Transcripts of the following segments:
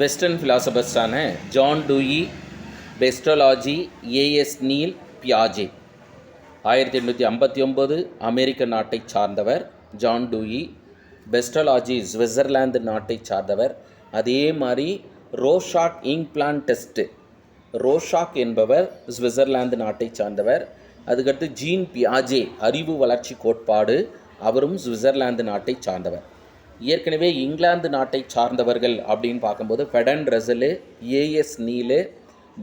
Western ஃபிலாசபர்ஸான John Dewey பெஸ்டலாஜி as Neill பியாஜே. ஆயிரத்தி எண்ணூற்றி ஐம்பத்தி ஒம்பது அமெரிக்க நாட்டை சார்ந்தவர் ஜான் டூயி பெஸ்டலாஜி சுவிட்சர்லாந்து நாட்டை சார்ந்தவர். அதே மாதிரி ரோஷாக் இங்பிளான் டெஸ்ட்டு ரோஷாக் என்பவர் சுவிட்சர்லாந்து நாட்டை சார்ந்தவர். அதுக்கடுத்து ஜீன் பியாஜே அறிவு வளர்ச்சி கோட்பாடு அவரும் சுவிட்சர்லாந்து நாட்டை சார்ந்தவர். ஏற்கனவே இங்கிலாந்து நாட்டை சார்ந்தவர்கள் அப்படின்னு பார்க்கும்போது ஃபெடன் ரசலு ஏஎஸ் நீலு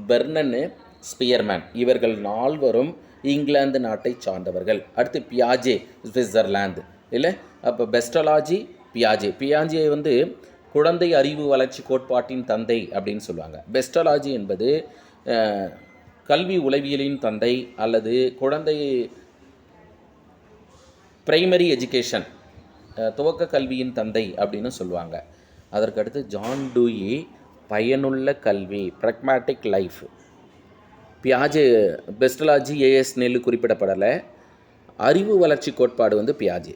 பெர்னனு ஸ்பியர்மேன். இவர்கள் நால்வரும் இங்கிலாந்து நாட்டை சார்ந்தவர்கள். அடுத்து பியாஜே சுவிட்சர்லாந்து. இல்லை? அப்போ பெஸ்டலாஜி பியாஜே. பியாஜே வந்து குழந்தை அறிவு வளர்ச்சி கோட்பாட்டின் தந்தை அப்படின்னு சொல்லுவாங்க. பெஸ்டலாஜி என்பது கல்வி உளவியலின் தந்தை அல்லது குழந்தை பிரைமரி எஜுகேஷன் துவக்க கல்வியின் தந்தை அப்படின்னு சொல்லுவாங்க. அதற்கடுத்து ஜான் டூயி பயனுள்ள கல்வி ப்ரக்மேட்டிக் லைஃப் பியாஜு பெஸ்டலாஜி ஏஎஸ் நெல் குறிப்பிடப்படலை. அறிவு வளர்ச்சி கோட்பாடு வந்து பியாஜி.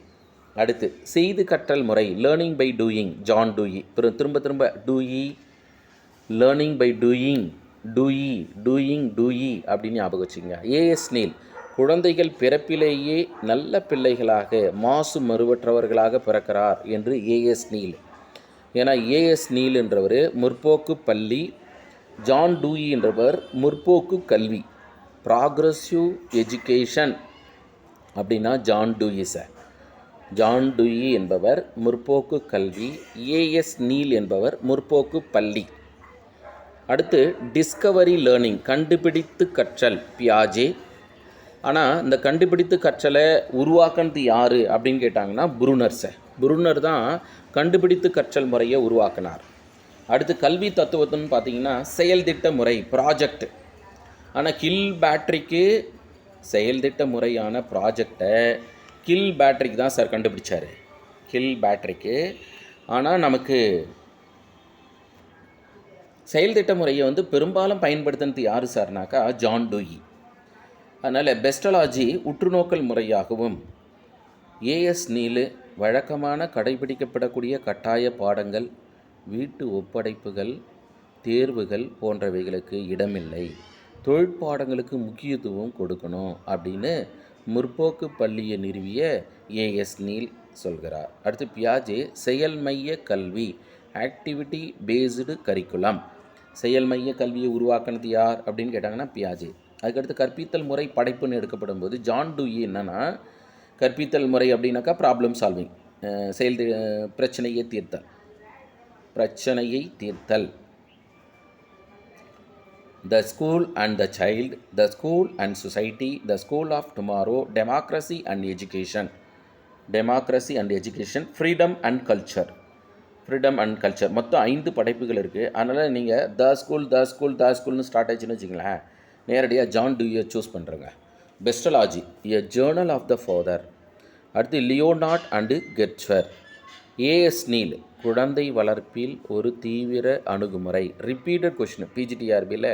அடுத்து செய்து கற்றல் முறை learning by doing John Dewey. திரும்ப திரும்ப Dewey learning by doing Dewey doing Dewey அப்படின்னு ஞாபகம் வச்சுங்க ஏஎஸ் நீல் குழந்தைகள் பிறப்பிலேயே நல்ல பிள்ளைகளாக மாசு மறுவற்றவர்களாக பிறக்கிறார் என்று ஏஎஸ் நீல். ஏன்னா ஏஎஸ் நீல் என்றவர் முற்போக்கு பள்ளி ஜான் டூயி என்றவர் முற்போக்கு கல்வி ப்ராக்ரஸிவ் எஜுகேஷன் அப்படின்னா John Dewey sir John Dewey என்பவர் முற்போக்கு கல்வி ஏஎஸ் நீல் என்பவர் முற்போக்கு பள்ளி. அடுத்து டிஸ்கவரி லேர்னிங் கண்டுபிடித்து கற்றல் பியாஜே ஆனால் இந்த கண்டுபிடித்து கற்றலை உருவாக்குனது யார் அப்படின்னு கேட்டாங்கன்னா புருனர் சார். புருனர் தான் கண்டுபிடித்து கற்றல் முறையை உருவாக்கினார். அடுத்து கல்வி தத்துவத்துன்னு பார்த்தீங்கன்னா செயல்திட்ட முறை ப்ராஜெக்ட் ஆனால் கில் பேட்ரிக்கு செயல்திட்ட முறையான ப்ராஜெக்டை கில் பேட்ரிக்கு தான் சார் கண்டுபிடிச்சார். கில் பேட்ரிக்கு ஆனால் நமக்கு செயல்திட்ட முறையை வந்து பெரும்பாலும் பயன்படுத்தினது யார் சார்னாக்கா ஜான் டூயி. அதனால் பெஸ்டலாஜி உற்றுநோக்கல் முறையாகவும் ஏஎஸ் நீலு வழக்கமான கடைபிடிக்கப்படக்கூடிய கட்டாய பாடங்கள் வீட்டு ஒப்படைப்புகள் தேர்வுகள் போன்றவைகளுக்கு இடமில்லை. தொழிற்பாடங்களுக்கு முக்கியத்துவம் கொடுக்கணும் அப்படின்னு முற்போக்கு பள்ளியை நிறுவிய ஏஎஸ் நீல் சொல்கிறார். அடுத்து பியாஜே செயல்மைய கல்வி ஆக்டிவிட்டி பேஸ்டு கரிக்குலம். செயல்மைய கல்வியை உருவாக்குனது யார் அப்படின்னு கேட்டாங்கன்னா பியாஜே. அதுக்கடுத்து கற்பித்தல் முறை படைப்புன்னு எடுக்கப்படும் போது ஜான் டூயி என்னென்னா கற்பித்தல் முறை அப்படின்னாக்கா ப்ராப்ளம் சால்விங் செயல் பிரச்சனையை தீர்த்தல். பிரச்சனையை தீர்த்தல். The school and the child the school and society the school of tomorrow democracy and education democracy and education freedom and culture freedom and culture மொத்தம் ஐந்து படைப்புகள் இருக்குது அதனால் நீங்கள் த ஸ்கூல் த ஸ்கூல் த ஸ்கூல்னு ஸ்டார்ட் ஆச்சுன்னு வச்சுங்களேன் நேரடியாக ஜான் டூயை சூஸ் பண்ணுறேங்க Pestalozzi a journal of the father அடுத்து லியோனார்ட் அண்டு கெட்ஸ்வர் ஏஎஸ் நீல் குழந்தை வளர்ப்பில் ஒரு தீவிர அணுகுமுறை. Repeated question பிஜிடிஆர்பியில்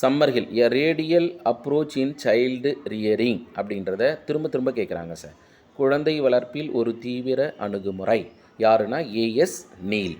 Summerhill a radical approach in child rearing அப்படின்றத திரும்ப திரும்ப கேட்குறாங்க சார் குழந்தை வளர்ப்பில் ஒரு தீவிர அணுகுமுறை. யாருன்னா ஏஎஸ் நீல்